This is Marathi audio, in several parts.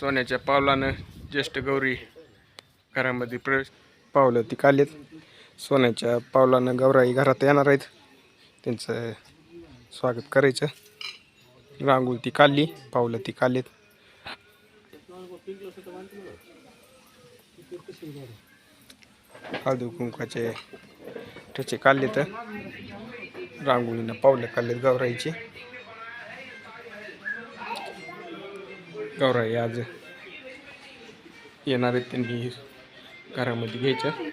सोन्याच्या पावलानं ज्येष्ठ गौरी घरामध्ये प्रवेश पावलं ती कालेत सोन्याच्या पावलानं गौराई घरात येणार आहेत. त्यांचं स्वागत करायचं. रांगोळी ती काढली पावलं ती काढलीत. हळदी कुंकाचे ठेचे काढले तर रांगोळीनं पावलं काढलेत गौराईची. गौराई आज येणार आहेत त्यांनी घरामध्ये घ्यायचं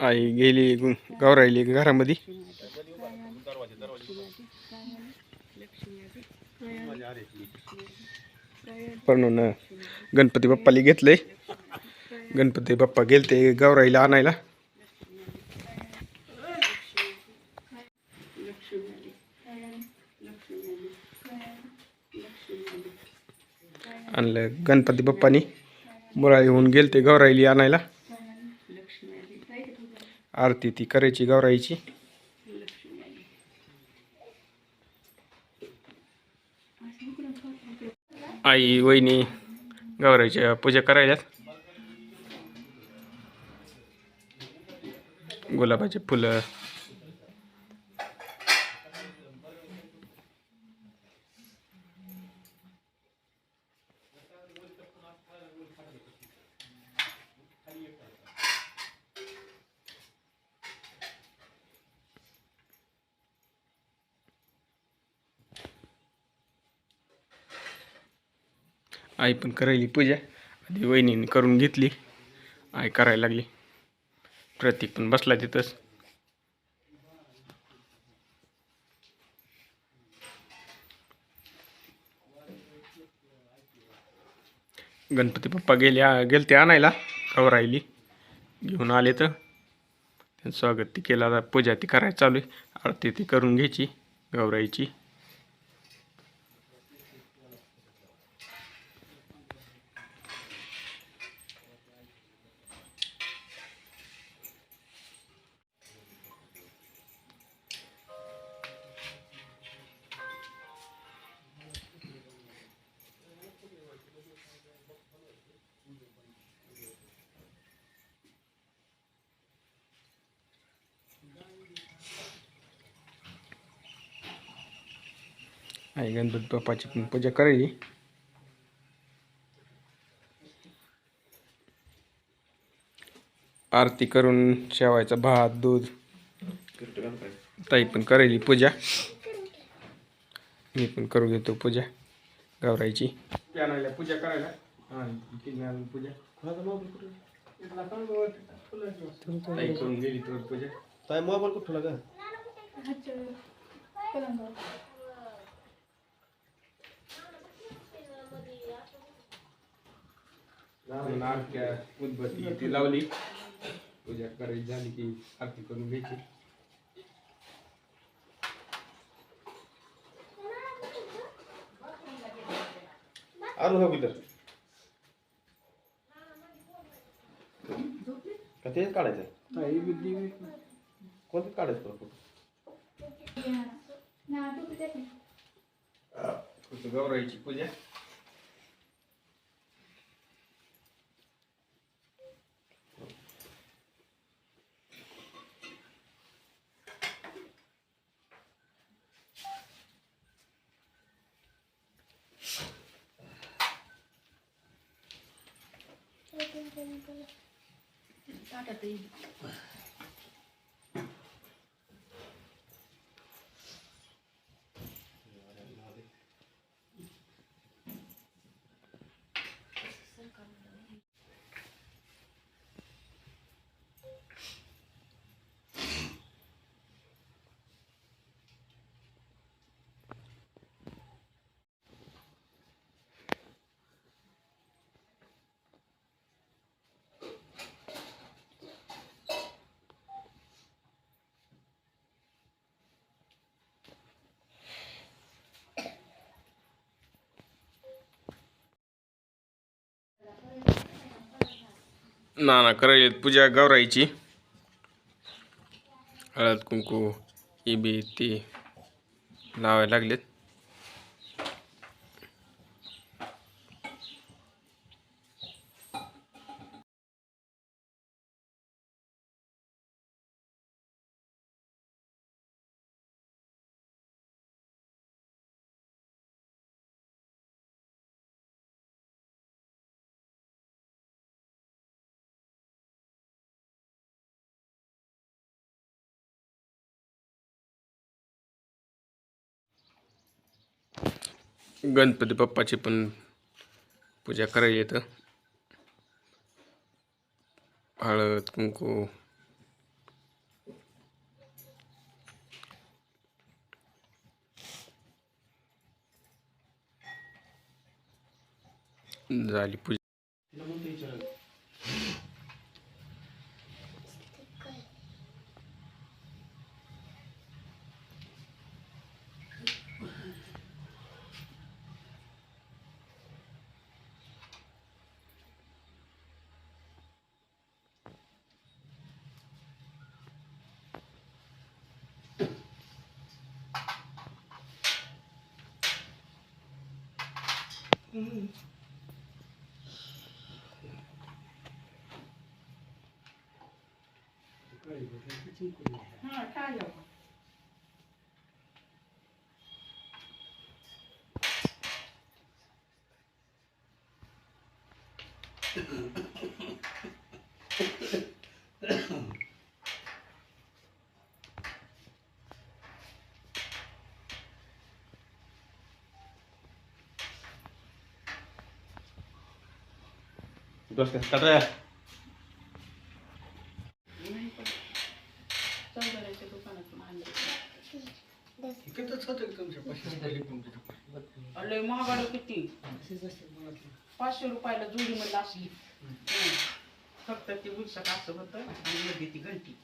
आई गेली गु- गौराईली घरामध्ये. पण गणपती बाप्पाला घेतलंय. गणपती बाप्पा गेलते गौराईला आणायला. आणलं गणपती बाप्पानी. मुराळी होऊन गेलते गौराईली आणायला. आरती ती करायची गौराईची. आई वहिनी गौराईच्या पूजा करायल्यात. गुलाबाचे फुलं आई पण करायली पूजा. आधी वहिनीने करून घेतली. आई करायला लागली. प्रतीक पण बसला तिथंच. गणपती बाप्पा गेले गेलते आणायला. गौराईली घेऊन आले तर. त्यांचं स्वागत ती केला. पूजा ती करायला चालू आहे. आरती ती करून घ्यायची गौराईची. आई गणपती बाप्पाची पण पूजा करायची आरती करून शेवायचा भात दूध. ताई पण करायली पूजा. मी पण करू घेतो पूजा. गौराईची पूजा करायला. पूजा. ताई करून गेली तर पूजा. ताई मोबाईल का आरत्या उदबत्ती ती लावली. पूजा करायची झाली की आरती करून घ्यायची. आणू हो किधर का तेच काढायचं कोणतं काढायचं तुला फोटो? गौराईची पूजा. 你看看你 ना ना करायला पूजा गौराईची. हळद कुंकू ही बी ती लावायला लागलेत. गणपती बाप्पाची पण पूजा करायला येतं. हळद कुंकू. झाली पूजा. हा काय जाऊ डोसक्यात काढा चौधऱ्याच्या दुकानातून आणले लय महागाड किती पाचशे रुपयाला जोडी असली फक्त ती उलसक असं होतं आणि मध्ये ती घंटी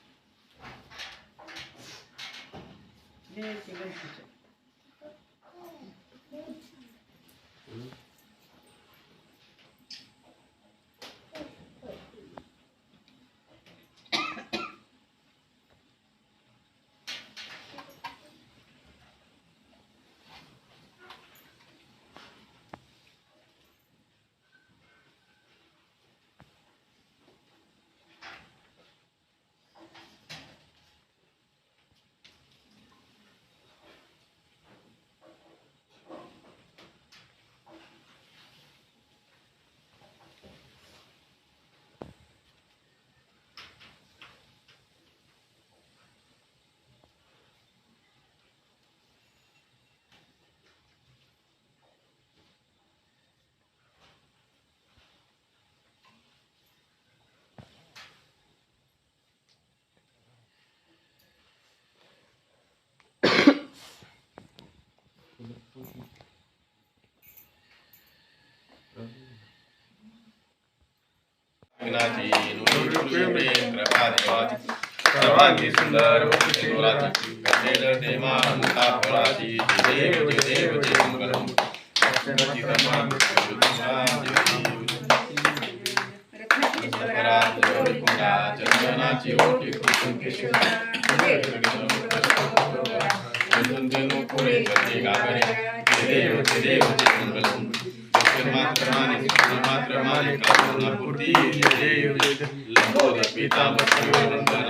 द्यायची घंटीचं सर्वांगी सुंदर वक्ती गोराची कंदेल देमा अंता पराची देव देव देव मंगलम. चंदनाची ओटी कुसुम पुढे करते गागरे. देव देव देव मंगलम. మాత్రమాని మాత్రమాని కాకుండా పుట్టి లంబోది పీతాంబరంగా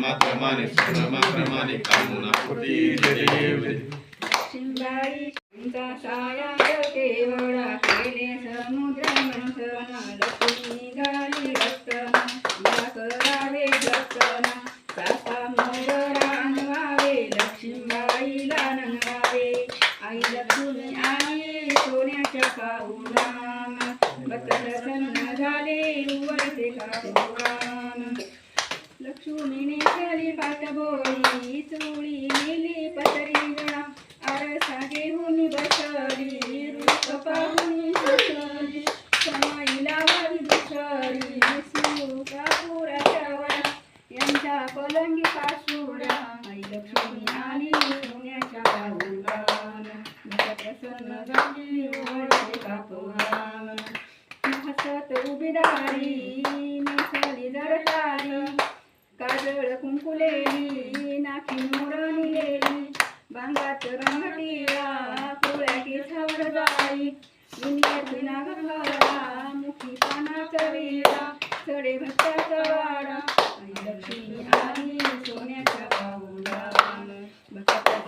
మాత్రమాని మాత్రమాని కాకుండా పుట్టి కేవడ కేలే సముద్రం हसत उभी दारी नेसली जरतारी काजळ कुंकुलेली नाकी मोडणीलेली बांगात रंगटिया कुळ्या केसावर जाई. विंध्याची नागरवाडा मुखी पाना कवीला चढे भक्ताचा वाडा लक्ष्मी आली सोन्याच्या पाहुरा भक्ताचा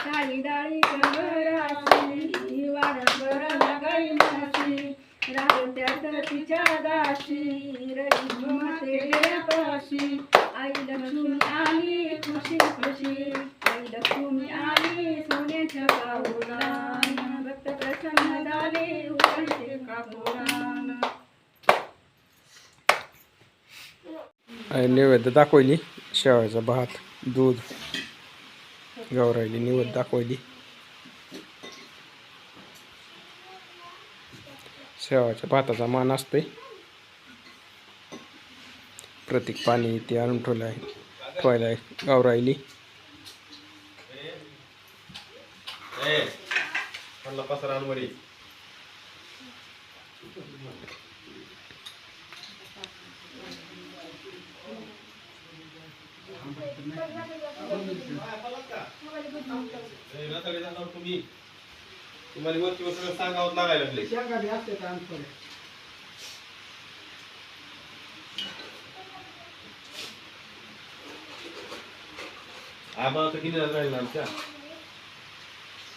साडी डाळी पाशी रवी मातेच्या पाशी आई लक्ष्मी आली खुशी खुशी आई लक्ष्मी आली सोन्याच्या पाऊलान भक्त प्रसन्न झाले उघडते कापुरान आणि नैवेद्य दाखवली शेवाळ्याचा भात दूध गौराईली निवड दाखवली शेवाच्या भाताचा मान असतोय. प्रतीक पाणी ते आणून ठेवलं आहे. ठेवायला आहे गौराईली ए तुम्हाला वरची वर सगळं सांगावं लागायला लागले. आम्हाला तर किती राहील आमच्या.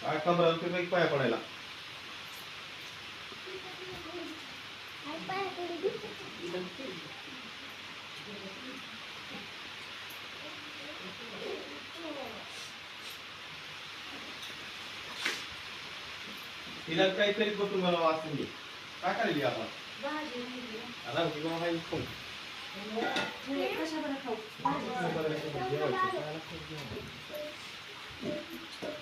काय पंधरा रुपये पाया पडायला. तिला काहीतरी बसून मला वाचून घे काय करायची आपण? भाजी नाही दिली. आता मी बाबा हाय फोन म्हणजे कशाबरोबर खाऊ? भाजी.